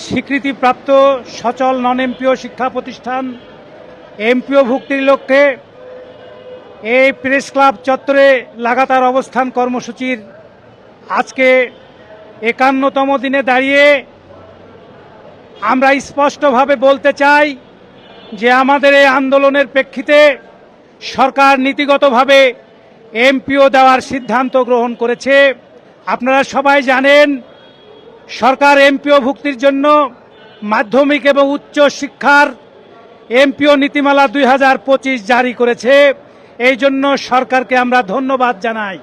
স্বীকৃতিপ্রাপ্ত সচল non MPO শিক্ষা প্রতিষ্ঠান এমপিও ভুক্তির লক্ষ্যে এই প্রেস ক্লাব চত্বরে লাগাতার অবস্থান কর্মসূচির আজকে একান্নতম দিনে দাঁড়িয়ে আমরা স্পষ্টভাবে বলতে চাই যে আমাদের এই আন্দোলনের প্রেক্ষিতে সরকার নীতিগতভাবে এমপিও দেওয়ার সিদ্ধান্ত গ্রহণ করেছে। আপনারা সবাই জানেন সরকার এমপিও ভুক্তির জন্য মাধ্যমিক এবং উচ্চ শিক্ষার এমপিও নীতিমালা দুই হাজার পঁচিশ জারি করেছে। এই জন্য সরকারকে আমরা ধন্যবাদ জানাই।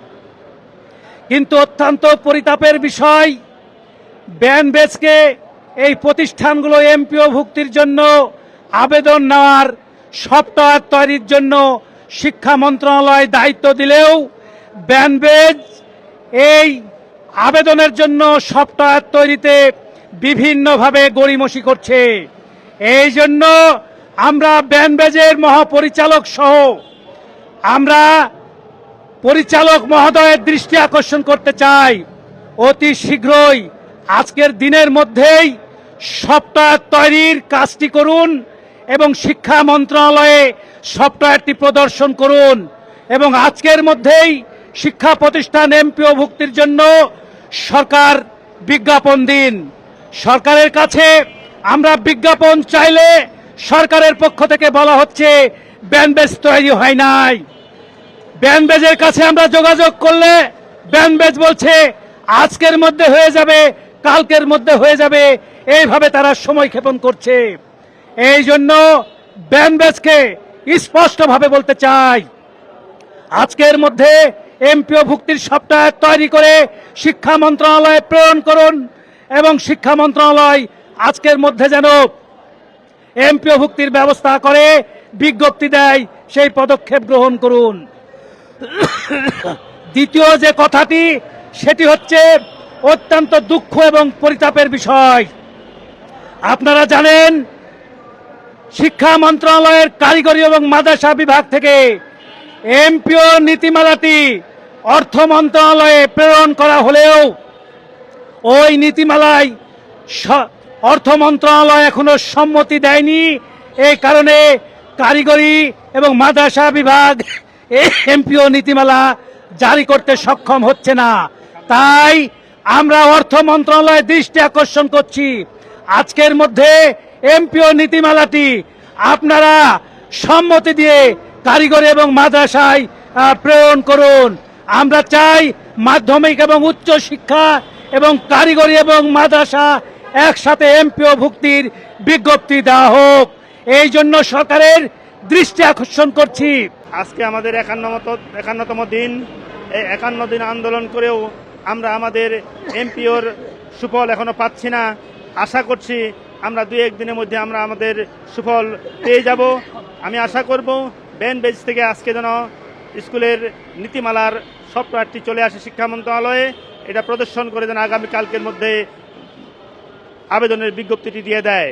কিন্তু অত্যন্ত পরিতাপের বিষয়, ব্যান বেচকে এই প্রতিষ্ঠানগুলো এমপিও ভুক্তির জন্য আবেদন নেওয়ার সফটওয়্যার তৈরির জন্য শিক্ষা মন্ত্রণালয় দায়িত্ব দিলেও ব্যানবেজ এই আবেদনের জন্য সফটওয়্যার তৈরিতে বিভিন্নভাবে গড়িমসি করছে। এই জন্য আমরা ব্যানবেজের মহাপরিচালক সহ আমরা পরিচালক মহোদয়ের দৃষ্টি আকর্ষণ করতে চাই। অতি শীঘ্রই আজকের দিনের মধ্যেই সফটওয়্যার তৈরির কাজটি করুন এবং শিক্ষা মন্ত্রণালয়ে সফটওয়্যারটি প্রদর্শন করুন এবং আজকের মধ্যেই শিক্ষা প্রতিষ্ঠান এমপিও ভুক্তির জন্য সরকার বিজ্ঞাপন দিন। সরকারের কাছে আমরা বিজ্ঞাপন চাইলে সরকারের পক্ষ থেকে বলা হচ্ছে ব্যানবেজ তৈরি হয় নাই। ব্যানবেজের কাছে আমরা যোগাযোগ করলে ব্যানবেজ বলছে, আজকের মধ্যে হয়ে যাবে, কালকের মধ্যে হয়ে যাবে। এইভাবে তারা সময় ক্ষেপণ করছে। এই জন্য ব্যানবেজকে স্পষ্টভাবে বলতে চাই, আজকের মধ্যে এমপিও ভুক্তির সফটওয়্যার তৈরি করে শিক্ষা মন্ত্রণালয়ে প্রেরণ করুন এবং শিক্ষা মন্ত্রণালয় আজকের মধ্যে যেন এমপিও ভুক্তির ব্যবস্থা করে বিজ্ঞপ্তি দেয়, সেই পদক্ষেপ গ্রহণ করুন। দ্বিতীয় যে কথাটি, সেটি হচ্ছে অত্যন্ত দুঃখ এবং পরিতাপের বিষয়। আপনারা জানেন, শিক্ষা মন্ত্রণালয়ের কারিগরি এবং মাদ্রাসা বিভাগ থেকে এমপিও নীতিমালাটি অর্থ মন্ত্রণালয়ে প্রেরণ করা হলেও ওই নীতিমালায় অর্থ মন্ত্রণালয় এখনও সম্মতি দেয়নি। এই কারণে কারিগরি এবং মাদ্রাসা বিভাগ এমপিও নীতিমালা জারি করতে সক্ষম হচ্ছে না। তাই আমরা অর্থ মন্ত্রণালয়ের দৃষ্টি আকর্ষণ করছি। আজকের মধ্যে এমপিও নীতিমালাটি আপনারা সম্মতি দিয়ে কারিগরি এবং মাদ্রাসায় প্রেরণ করুন। আমরা চাই মাধ্যমিক এবং উচ্চ শিক্ষা এবং কারিগরি এবং মাদ্রাসা একসাথে এমপিও ভুক্তির বিজ্ঞপ্তি দেওয়া হোক। এই জন্য সরকারের দৃষ্টি আকর্ষণ করছি। আজকে আমাদের একান্নমত, একান্নতম দিন। এই একান্ন দিন আন্দোলন করেও আমরা আমাদের এমপিওর সুফল এখনও পাচ্ছি না। আশা করছি আমরা দুই একদিনের মধ্যে আমরা আমাদের সুফল পেয়ে যাব। আমি আশা করব ব্যান বেজ থেকে আজকে যেন স্কুলের নীতিমালার সফটওয়্যারটি চলে আসে শিক্ষা মন্ত্রণালয়ে। এটা প্রদর্শন করে যেন আগামীকালকের মধ্যে আবেদনের বিজ্ঞপ্তিটি দিয়ে দেয়।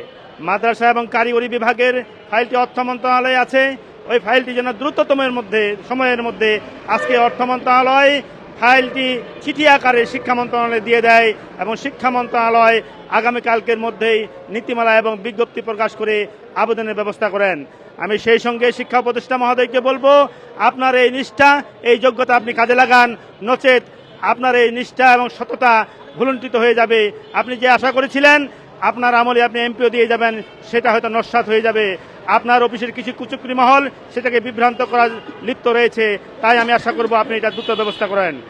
মাদ্রাসা এবং কারিগরি বিভাগের ফাইলটি অর্থ মন্ত্রণালয়ে আছে। ওই ফাইলটি যেন দ্রুততমের মধ্যে, সময়ের মধ্যে আজকে অর্থ মন্ত্রণালয় ফাইলটি চিঠি আকারে শিক্ষা মন্ত্রণালয়ে দিয়ে দেয় এবং শিক্ষা মন্ত্রণালয় আগামীকালকের মধ্যেই নীতিমালা এবং বিজ্ঞপ্তি প্রকাশ করে আবেদনের ব্যবস্থা করেন। আমি সেই সঙ্গে শিক্ষা উপদেষ্টা মহোদয়কে বলব, আপনার এই নিষ্ঠা, এই যোগ্যতা আপনি কাজে লাগান। নচেত আপনার এই নিষ্ঠা এবং সততা ভুলুণ্ঠিত হয়ে যাবে। আপনি যে আশা করেছিলেন আপনার আমলে আপনি এমপিও দিয়ে যাবেন, সেটা হয়তো নস্বাত হয়ে যাবে। আপনার অফিসের কিছু কুচুকরি মহল, সেটাকে বিভ্রান্ত করার লিপ্ত রয়েছে। তাই আমি আশা করব আপনি এটা দ্রুত ব্যবস্থা করেন।